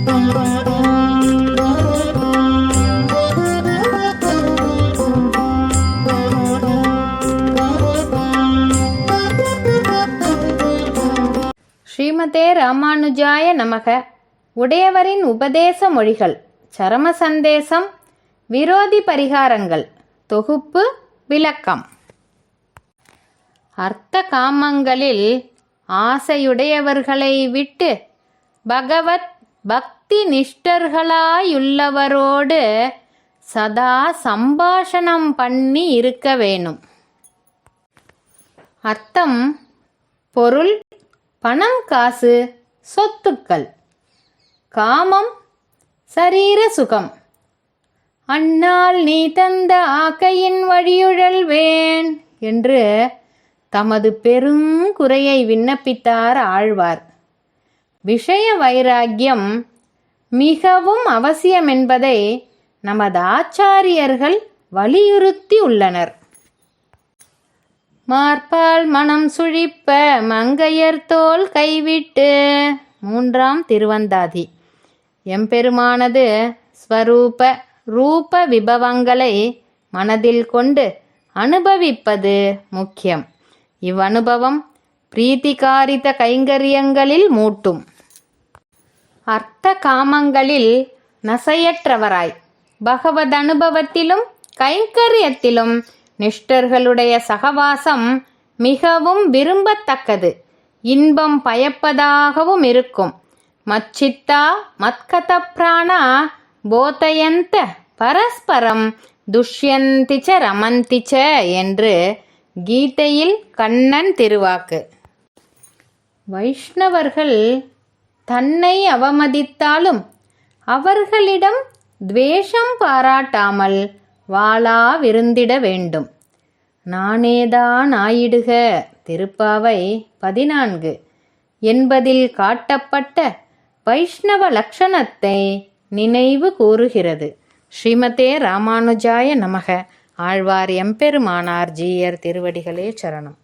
ஸ்ரீமதே ராமானுஜாய நமக. உடையவரின் உபதேச மொழிகள் சரம சந்தேசம் விரோதி பரிகாரங்கள் தொகுப்பு விளக்கம். அர்த்த காமங்களில் ஆசையுடையவர்களை விட்டு பகவத் பக்தி நிஷ்டர்களாயுள்ளவரோடு சதா சம்பாஷணம் பண்ணி இருக்க வேணும். அர்த்தம் பொருள் பணம் காசு சொத்துக்கள். காமம் சரீர சுகம். அண்ணால் நீ தந்த ஆக்கையின் வழியுழல் வேண் என்று தமது பெருங்குறையை விண்ணப்பித்தார் ஆழ்வார். விஷய வைராக்கியம் மிகவும் அவசியம் என்பதை நமது ஆச்சாரியர்கள் வலியுறுத்தி உள்ளனர். மார்பால் மனம் சுழிப்ப மங்கையர் தோல் கைவிட்டு மூன்றாம் திருவந்தாதி. எம்பெருமானது ஸ்வரூப ரூப விபவங்களை மனதில் கொண்டு அனுபவிப்பது முக்கியம். இவ்வனுபவம் பிரீத்திகாரித கைங்கரியங்களில் மூட்டும். அர்த்த காமங்களில் நசையற்றவராய். பகவத் அனுபவத்திலும் கைங்கரியத்திலும் நிஷ்டர்களுடைய சகவாசம் மிகவும் விரும்பத்தக்கது. இன்பம் பயப்பதாகவும் இருக்கும். மச்சித்தா மத்கத பிராணா போதயந்த பரஸ்பரம் துஷ்யந்திச்ச ரமந்திச்ச என்று கீதையில் கண்ணன் திருவாக்கு. வைஷ்ணவர்கள் தன்னை அவமதித்தாலும் அவர்களிடம் துவேஷம் பாராட்டாமல் வாளா விருந்திட வேண்டும். நானேதான் ஆயிடுக. திருப்பாவை பதினான்கு. என்பதில் காட்டப்பட்ட வைஷ்ணவ லட்சணத்தை நினைவு கூறுகிறது. ஸ்ரீமதே ராமானுஜாய நமக. ஆழ்வார் எம்பெருமானார் ஜீயர் திருவடிகளே சரணம்.